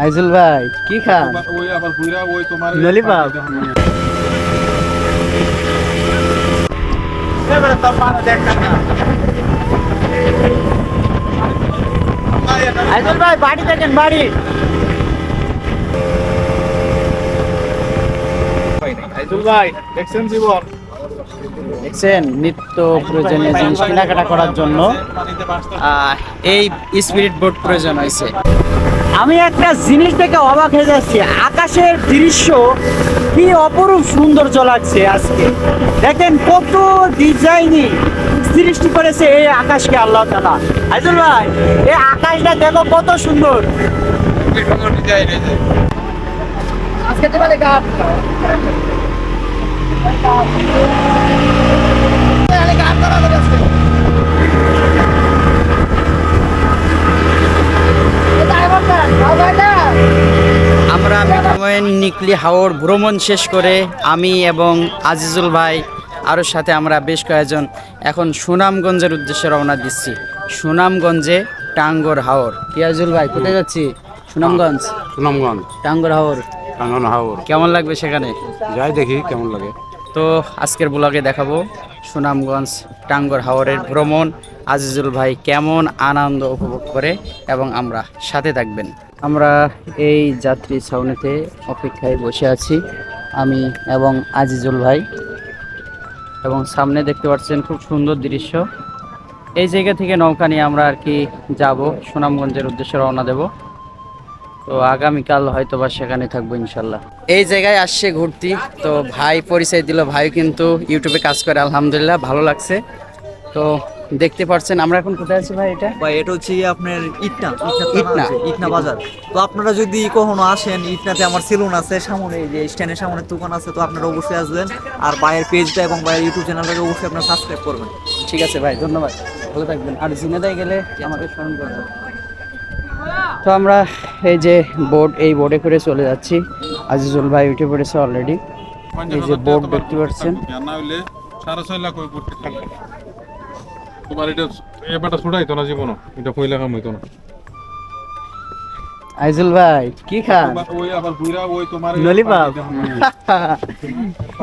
আইজুল ভাই কি খান? ওই আবার ঘুরা ওই তোমার ললিপপ? আইজুল ভাই বাড়ি দেখেন বাড়ি। আইদুল ভাই দেখছেন জীবন? দেখছেন নিত্য প্রয়োজনীয় জিনিস কেনাকাটা করার জন্য এই স্পিরিট বোট প্রয়োজন হয়েছে। আমি একটা জিনিস দেখে অবাক হয়ে যাচ্ছি। আকাশের দৃশ্য কি অপরূপ সৌন্দর্য লাগছে আজকে। দেখেন কত ডিজাইনই সৃষ্টি করেছে এই আকাশকে আল্লাহ তালা আইজুল ভাই, এই আকাশটা দেখো কত সুন্দর। আজকে তোমাদের গাছ আমরা মেঘাময়ের নিকলি হাওর ভ্রমণ শেষ করে আমি এবং আজিজুল ভাই আরও সাথে আমরা বেশ কয়েকজন এখন সুনামগঞ্জের উদ্দেশ্যে রওনা দিচ্ছি। সুনামগঞ্জে টাঙ্গর হাওর। কিয়াজুল ভাই কোথায় যাচ্ছি? সুনামগঞ্জ? সুনামগঞ্জ। টাঙ্গর হাওর। টাঙ্গন হাওর। কেমন লাগবে সেখানে? যাই দেখি কেমন লাগে। তো আজকের ব্লগে দেখাবো সুনামগঞ্জ টাঙ্গর হাওরের ভ্রমণ, আজিজুল ভাই কেমন আনন্দ উপভোগ করে এবং আমরা সাথে থাকবেন। আমরা এই যাত্রী ছাউনিতে অপেক্ষায় বসে আছি, আমি এবং আজিজুল ভাই। এবং সামনে দেখতে পাচ্ছেন খুব সুন্দর দৃশ্য। এই জায়গা থেকে নৌকা নিয়ে আমরা আর কি যাব, সুনামগঞ্জের উদ্দেশ্যে রওনা দেব। তো আগামীকাল হয়তো বা সেখানে থাকব ইনশাল্লাহ। এই জায়গায় আসছে ঘুরতি তো ভাই পরিচয় দিল ভাই কিন্তু ইউটিউবে কাজ করে আলহামদুলিল্লাহ ভালো লাগছে। তো দেখতে পাচ্ছেন আমরা এখন কোথায় আছি ভাই এটা? ভাই এটা হচ্ছে আপনার ইটনা ইটনা। ইটনা বাজার। তো আপনারা যদি কখনো আসেন ইটনাতে আমার সেলুন আছে সামনে এই যে স্ট্যান্ডের সামনে দোকান আছে তো আপনারা অবশ্যই আসবেন। আর ভাইয়ের পেজটা এবং ভাইয়ের ইউটিউব চ্যানেলটাকে অবশ্যই আপনারা সাবস্ক্রাইব করবেন। ঠিক আছে ভাই ধন্যবাদ। ভালো থাকবেন। আর জিনেদায় গেলে আমাকে স্মরণ করবেন। তো আমরা এই যে বোর্ড এই বোর্ডে করে চলে যাচ্ছি। আজিজুল ভাই উঠে পড়েছে অলরেডি এই যে বোর্ড দেখতে পাচ্ছেন। সাড়ে ছয় লাখ ওই করতে থাকবে তোমার এটা এবারটা ছুটাইতো না জীবন এটা পয়লা কাম হইতো না। আইজুল ভাই কি খান? ওই আবার ঘুরা ওই তোমার ললিপপ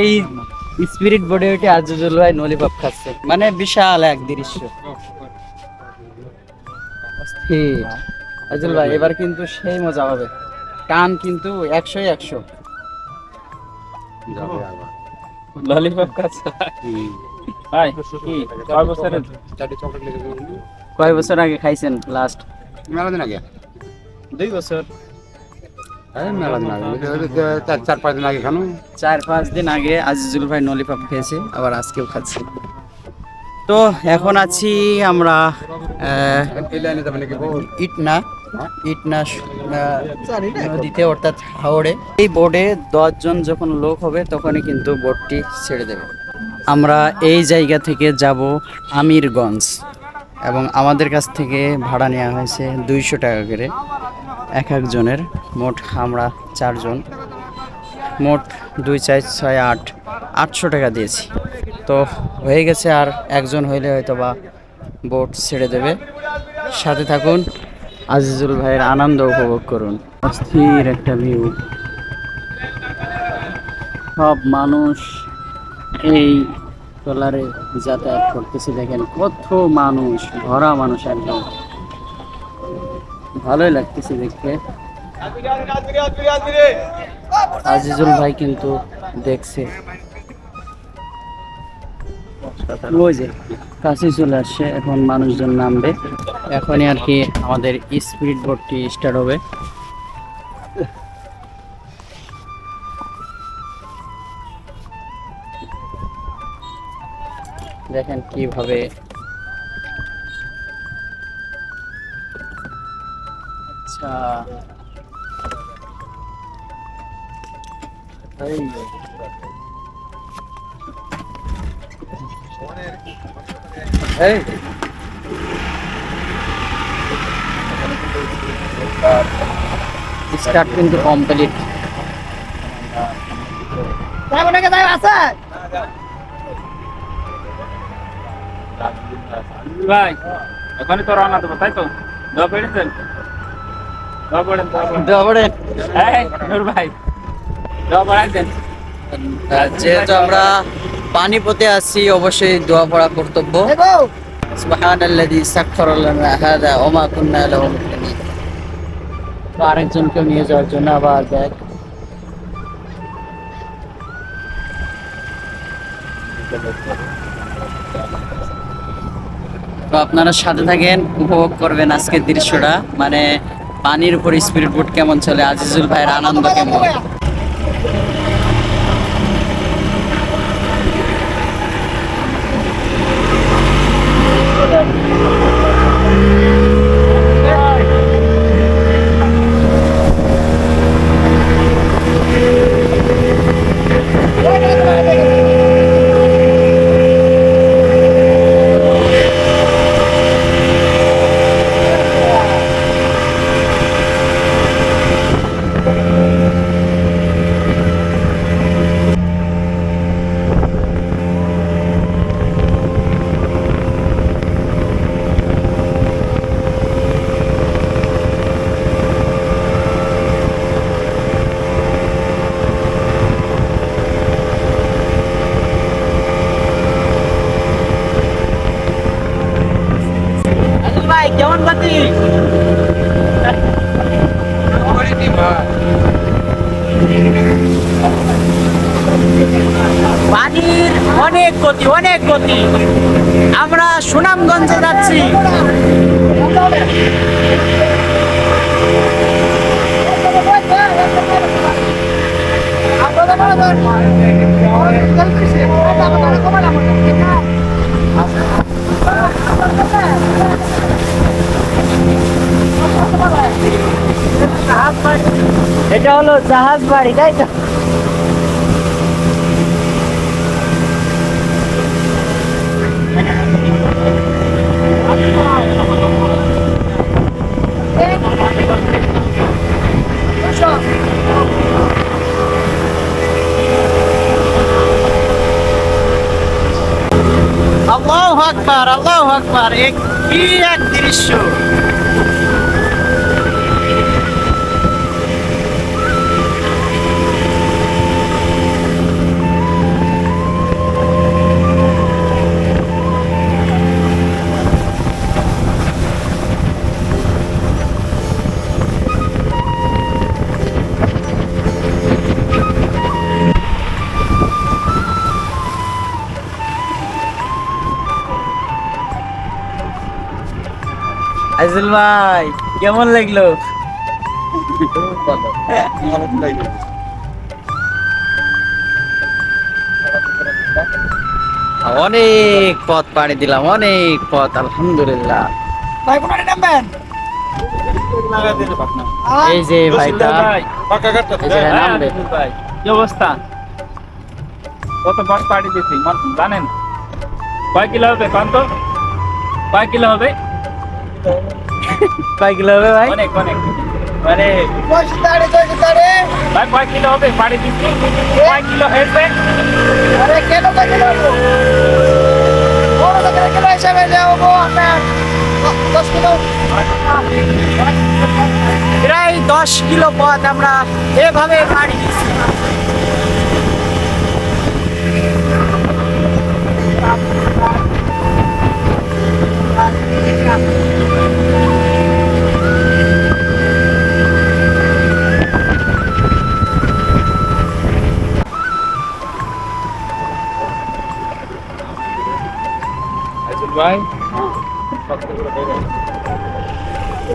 এই স্পিরিট বোর্ডে উঠে আজিজুল ভাই ললিপপ খাচ্ছে। মানে বিশাল এক দৃশ্য। অস্থির। আজিজুল ভাই এবার কিন্তু সেই মজা হবে। টান কিন্তু একশোই একশো। ললিপপ খাচ্ছে ভাই কি? কয় বছরের? বছর আগে খাইছেন লাস্ট মেলা দিন আগে। দুই বছর। চার পাঁচ দিন আগে আজিজুল ভাই নলিপপ খেয়েছে আবার আজকেও খাচ্ছে। তো এখন আছি আমরা ইটনা ইটনা নদীতে অর্থাৎ হাওড়ে এই বোর্ডে দশজন যখন লোক হবে তখনই কিন্তু বোর্ডটি ছেড়ে দেবে। আমরা এই জায়গা থেকে যাব আমিরগঞ্জ এবং আমাদের কাছ থেকে ভাড়া নেওয়া হয়েছে দুইশো টাকা করে। এক একজনের মোট আমরা চারজন। মোট দুই চার ছয় আট, আটশো টাকা দিয়েছি। তো হয়ে গেছে আর একজন হইলে হয়তো বা বোট ছেড়ে দেবে। সাথে থাকুন, আজিজুল ভাইয়ের আনন্দ উপভোগ করুন। অস্থির একটা ভিউ সব মানুষ এই ট্রলারে যাতায়াত করতেছে, দেখেন কত মানুষ, ভরা মানুষ একদম। ভালোই লাগতেছে দেখতে। আজিজুল ভাই কিন্তু দেখছে। ওই যে কাছে চলে আসছে, এখন মানুষজন নামবে। এখনই আর কি আমাদের স্পিড বোটটি স্টার্ট হবে। দেখেন কীভাবে আচ্ছা। এই। স্টার্ট কিন্তু কমপ্লিট ভাই ওখানে তো রওনা দেবো তাই তো? দেওয়া যেহেতু আমরা পানিপথে আছি অবশ্যই দোয়া পড়া কর্তব্য। তো নিয়ে যাওয়ার জন্য আবার ব্যাগ। তো আপনারা সাথে থাকেন উপভোগ করবেন আজকের দৃশ্যটা। মানে পানির উপর স্পিড বোট কেমন চলে আজিজুল ভাইয়ের আনন্দ কেমন ভাই কেমন গতি পানির অনেক গতি অনেক গতি। আমরা সুনামগঞ্জে যাচ্ছি। এটা হলো জাহাজ বাড়ি তাই তো? আল্লাহু আকবার আল্লাহু আকবার এক কি এক দৃশ্য? আইজুল ভাই কেমন লাগল? অনেক পথ পাড়ি দিলাম অনেক পথ আলহামদুলিল্লাহ। এই যে ভাইটা পাকা কাটটা এই যে নামবে। কি অবস্থা? কত বাস পাড়ি মান- জানেন? কয় কিলো হবে কত কয় কিলো হবে? কয় কিলো হবে ভাই? অনেক অনেক। মানে ভাই কয় কিলো হবে? পাড়ি দিচ্ছি। কয় কিলো হেঁটবে প্রায় দশ কিলো পথ আমরা এভাবে পাড়ি দিচ্ছি।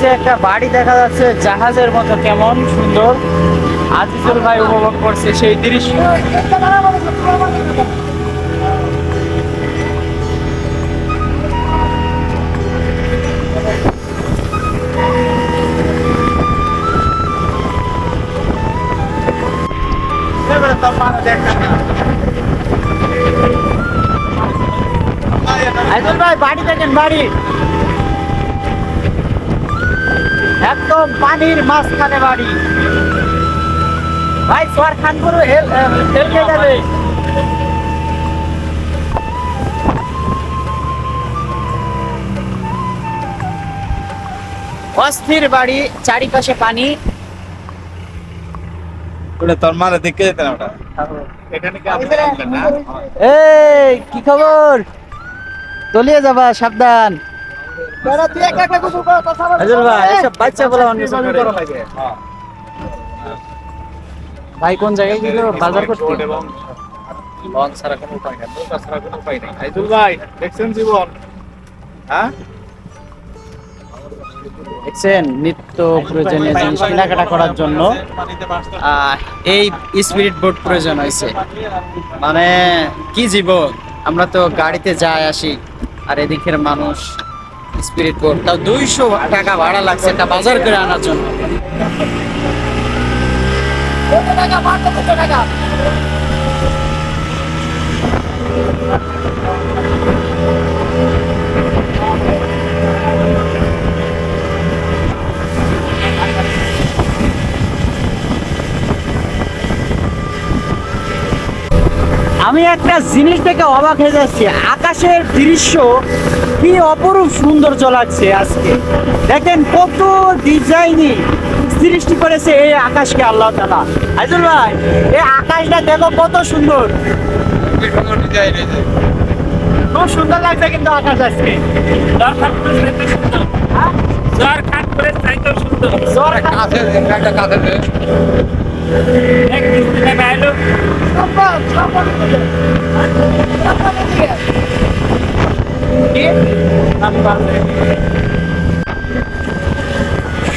যে একটা বাড়ি দেখা যাচ্ছে, জাহাজের মতো কেমন সুন্দর। আজিজুল ভাই উপভোগ করছে সেই দৃশ্য। ভাই, বাড়ি দেখেন, বাড়ি। একদম পানির মাঝখানে বাড়ি। ভাই সোয়ার খানপুর হেল হেল খেয়ে যাবে। অস্থির বাড়ি চারিপাশে পানি। তোর মারে দেখে যেতে না ওটা। এই কি খবর? তলিয়ে যাবা সাবধান। ভাই এসব বাচ্চা বলা মানুষ ভাই কোন জায়গায় গেল বাজার করতে? লঞ্চ ছাড়া কোনো উপায় নেই নৌকা ছাড়া কোনো উপায় নেই। আইদুল ভাই দেখছেন জীবন? হ্যাঁ? দেখছেন নিত্য প্রয়োজনীয় জিনিস কেনাকাটা করার জন্য। আহ, এই স্পিরিট বোট প্রয়োজন হয়েছে। মানে কি জীবন? আমরা তো গাড়িতে যাই আসি আর এদিকের মানুষ স্পিরিট বোট তাও দুইশো টাকা ভাড়া লাগছে একটা বাজার করে আনার জন্য। আমি একটা জিনিস দেখে অবাক হয়ে যাচ্ছি। আকাশের দৃশ্য কি অপরূপ সৌন্দর্য লাগছে আজকে। দেখেন কত ডিজাইনি সৃষ্টি করেছে এই আকাশকে আল্লাহ তালা আইজুল ভাই এই আকাশটা দেখো কত সুন্দর। খুব সুন্দর লাগছে কিন্তু আকাশ আজকে। জ্বর খানপুরের চাইতেও সুন্দর। জ্বর কাছে একটা কাছে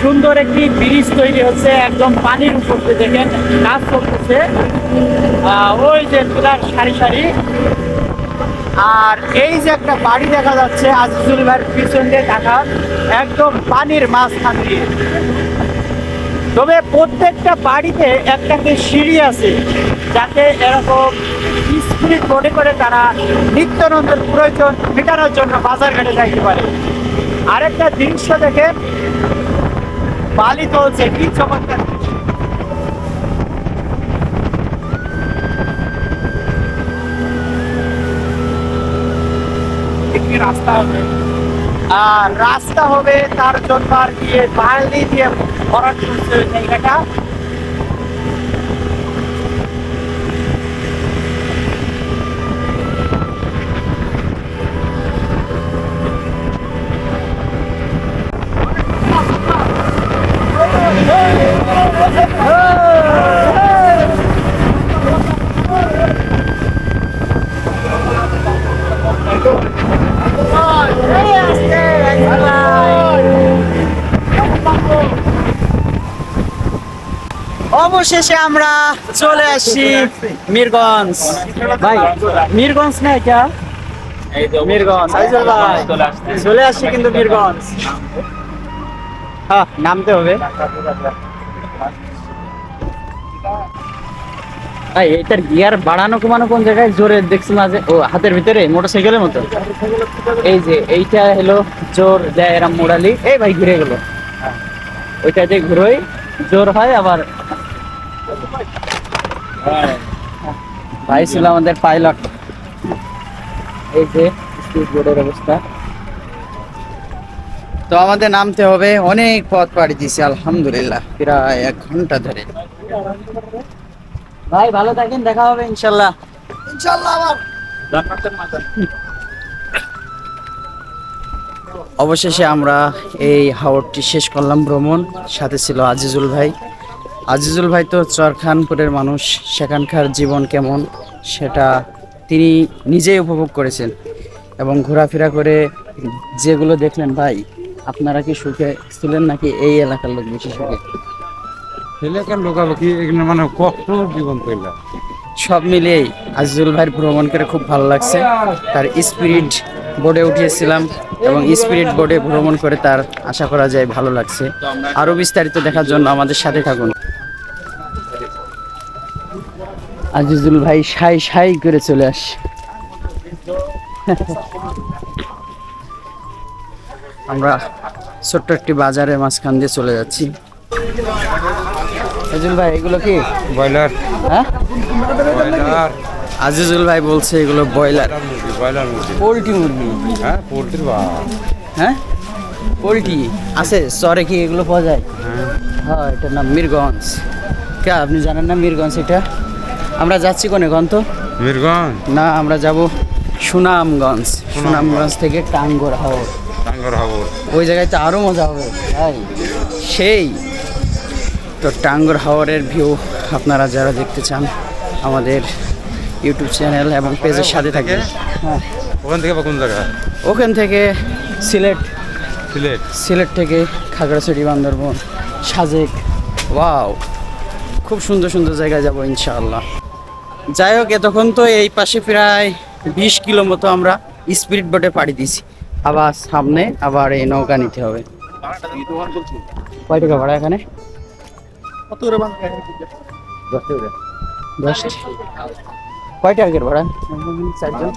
সুন্দর একটি ব্রিজ তৈরি হচ্ছে, একদম পানির উপর দেখেন, কাজ করতেছে ওই যে পিলার সারি সারি। আর এই যে একটা বাড়ি দেখা যাচ্ছে, আজিজুল ভাইয়ের পিছন দিয়ে দেখা একদম পানির মাঝখান দিয়ে। তবে প্রত্যেকটা বাড়িতে একটা করে সিঁড়ি আছে, যাতে এরকম স্পিড মনে করে তারা নিত্যানন্দের প্রয়োজন মেটানোর জন্য বাজার ঘাটে যাইতে পারে। আরেকটা দৃশ্য দেখে বালি চলছে কি চমৎকার রাস্তা হবে। আর রাস্তা হবে তার জন্য আর কি, বালি দিয়ে ভরাট করছে ওই জায়গাটা। অবশেষে আমরা চলে আসছি মিরগঞ্জ। ভাই, মিরগঞ্জ না এটা? চলে আসছি কিন্তু মিরগঞ্জ। হ্যাঁ নামতে হবে। ভাই, এটার গিয়ার বাড়ানো কমানো কোন জায়গায়? জোরে দেখছি মাঝে। ও, হাতের ভিতরে? মোটরসাইকেলের মতো? এই যে, এইটা হলো জোর দেয় এরা মোড়ালি এই ভাই, ঘুরে গেল। ওইটা যে ঘুরোই। জোর হয়, আবার ভাই ছিল আমাদের পাইলট এই যে স্পিড বোর্ডের অবস্থা। তো আমাদের নামতে হবে, অনেক পথ পাড়ি দিয়েছি, আলহামদুলিল্লাহ, প্রায় এক ঘণ্টা ধরে। ভাই, ভালো থাকেন, দেখা হবে, ইনশাল্লাহ। অবশেষে আমরা এই হাওরটি শেষ করলাম ভ্রমণ, সাথে ছিল আজিজুল ভাই। আজিজুল ভাই তো চরখানপুরের মানুষ সেখানকার জীবন কেমন সেটা তিনি নিজেই উপভোগ করেছেন এবং ঘোরাফেরা করে যেগুলো দেখলেন ভাই আপনারা কি সুখে ছিলেন নাকি এই এলাকার লোক বেশি সুখে? এলাকার লোকালোকি এগুলো মানে কষ্ট জীবন কইলা সব মিলিয়েই আজিজুল ভাইয়ের ভ্রমণ করে খুব ভালো লাগছে। তার স্পিরিট বোর্ডে উঠিয়েছিলাম এবং স্পিরিট বোর্ডে ভ্রমণ করে তার আশা করা যায় ভালো লাগছে। আরও বিস্তারিত দেখার জন্য আমাদের সাথে থাকুন। আজিজুল ভাই সাই সাই করে চলে আস। আমরা ছোট্ট একটি বাজারের মাঝখান দিয়ে চলে যাচ্ছি। আজিজুল ভাই এগুলো কি? ব্রয়লার। হ্যাঁ? আজিজুল ভাই বলছে এগুলো ব্রয়লার। ব্রয়লার মুরগি। পোলট্রি মুরগি। হ্যাঁ পোলট্রির বা হ্যাঁ? পোলট্রি? আছে চরে কি এগুলো পাওয়া যায়? হ্যাঁ এটার নাম মিরগঞ্জ। কে আপনি জানেন না মিরগঞ্জ এটা? আমরা যাচ্ছি কোনে গন্ত? মিরগঞ্জ না আমরা যাব সুনামগঞ্জ। সুনামগঞ্জ থেকে টাঙ্গর হাওর। টাঙ্গর হাবর ওই জায়গায় তো আরও মজা হবে তাই? সেই তো টাঙ্গর হাওরের ভিউ আপনারা যারা দেখতে চান আমাদের ইউটিউব চ্যানেল এবং পেজের সাথে থাকে? হ্যাঁ। ওখান থেকে কোন জায়গা ওখান থেকে সিলেট। সিলেট? সিলেট থেকে খাগড়াছড়ি বান্দরবন সাজেক। ওয়াও! খুব সুন্দর সুন্দর জায়গায় যাব ইনশাআল্লাহ। যাই হোক এতক্ষণ তো এই পাশে প্রায় বিশ কিলো মতো আমরা স্পিরিট বোটে পাড়ি দিয়েছি। আবার সামনে আবার এই নৌকা নিতে হবে। কয় টাকা ভাড়া এখানে? দশ কয় টাকার ভাড়া? চারজন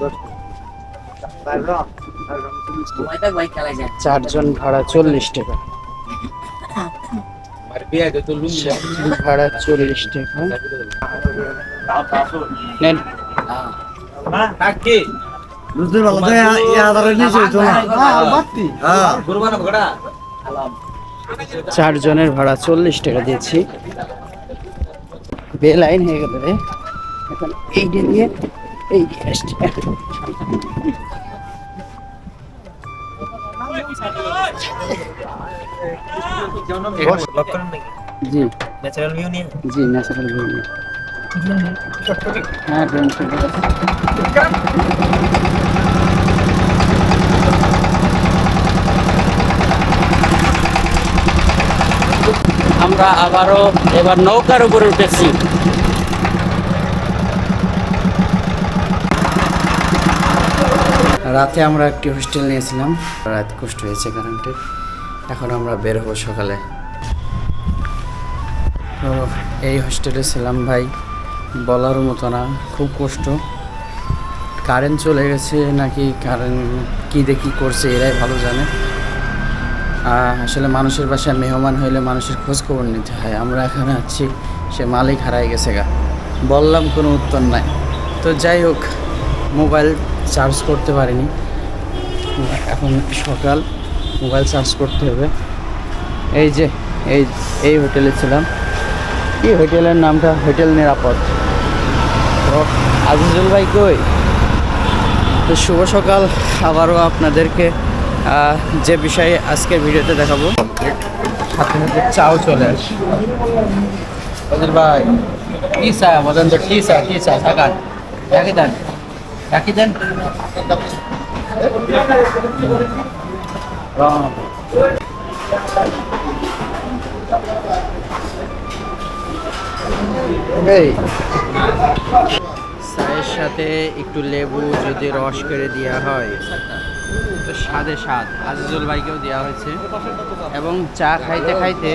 চারজন ভাড়া চল্লিশ টাকা। ভাড়া চল্লিশ টাকা। নেন। চারজনের ভাড়া চল্লিশ টাকা দিয়েছি। বে লাইন হয়ে গেল রে। এখন এইটা দিয়ে এই আসছে। জি। ন্যাচারাল ভিউ নিয়ে? জি ন্যাচারাল ভিউ হ্যাঁ আমরা আবারও এবার নৌকার উপরে উঠেছি। রাতে আমরা একটি হোস্টেল নিয়েছিলাম। রাত কষ্ট হয়েছে কারেন্টের এখন আমরা বের হব সকালে। তো এই হোস্টেলে ছিলাম ভাই। বলার মতো না, খুব কষ্ট। কারেন্ট চলে গেছে নাকি কারেন্ট কী দেখি করছে এরাই ভালো জানে। আসলে মানুষের বাসায় মেহমান হইলে মানুষের খোঁজ খবর নিতে হয়। আমরা এখানে আছি, সে মালিক হারাই গেছে গা। বললাম কোনো উত্তর নাই। তো যাই হোক, মোবাইল চার্জ করতে পারিনি। এখন সকাল, মোবাইল চার্জ করতে হবে। এই যে, এই এই হোটেলে ছিলাম। এই হোটেলের নামটা হোটেল নিরাপদ। তো আজিজুল ভাই কই? তো শুভ সকাল, আবারও আপনাদেরকে যে বিষয়ে আজকের ভিডিওতে দেখাবো। চাও চলে আসে। অজির ভাই, কি চা বলেন তো, কি চা কি চা থাকান। রাখি দেন। রাখি দেন। রাম। এই। চায়ের সাথে একটু লেবু যদি রস করে দেওয়া হয়, তো স্বাদে স্বাদ। আজিজুল ভাইকেও দেওয়া হয়েছে। এবং চা খাইতে খাইতে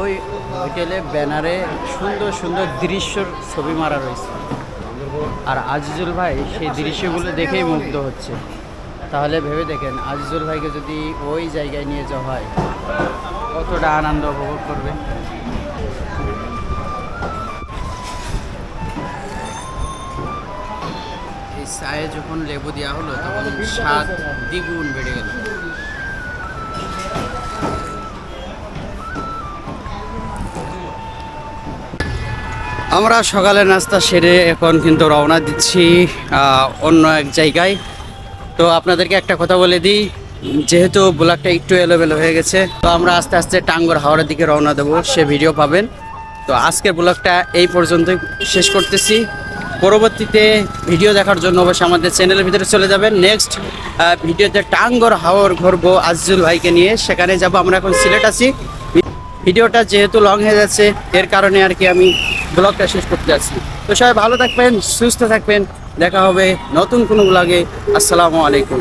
ওই হোটেলে ব্যানারে সুন্দর সুন্দর দৃশ্যর ছবি মারা রয়েছে। আর আজিজুল ভাই সেই দৃশ্যগুলো দেখেই মুগ্ধ হচ্ছে। তাহলে ভেবে দেখেন, আজিজুল ভাইকে যদি ওই জায়গায় নিয়ে যাওয়া হয়, কতটা আনন্দ উপভোগ করবে। চায়ে যখন লেবু দেওয়া হলো, তখন স্বাদ দ্বিগুণ বেড়ে গেল। আমরা সকালে নাস্তা সেরে এখন কিন্তু রওনা দিচ্ছি অন্য এক জায়গায়। তো আপনাদেরকে একটা কথা বলে দিই, যেহেতু ব্লগটা একটু এলোমেলো হয়ে গেছে, তো আমরা আস্তে আস্তে টাঙ্গর হাওড়ের দিকে রওনা দেবো, সে ভিডিও পাবেন। তো আজকের ব্লগটা এই পর্যন্ত শেষ করতেছি। পরবর্তীতে ভিডিও দেখার জন্য অবশ্যই আমাদের চ্যানেলের ভিতরে চলে যাবেন। নেক্সট ভিডিওতে টাঙ্গর হাওর ঘুরবো আজিজুল ভাইকে নিয়ে। সেখানে যাব, আমরা এখন সিলেট আছি। ভিডিওটা যেহেতু লং হয়ে যাচ্ছে, এর কারণে আর কি আমি ব্লগটা শেষ করতে যাচ্ছি। তো সবাই ভালো থাকবেন, সুস্থ থাকবেন। দেখা হবে নতুন কোনো ব্লগে আসসালামু আলাইকুম।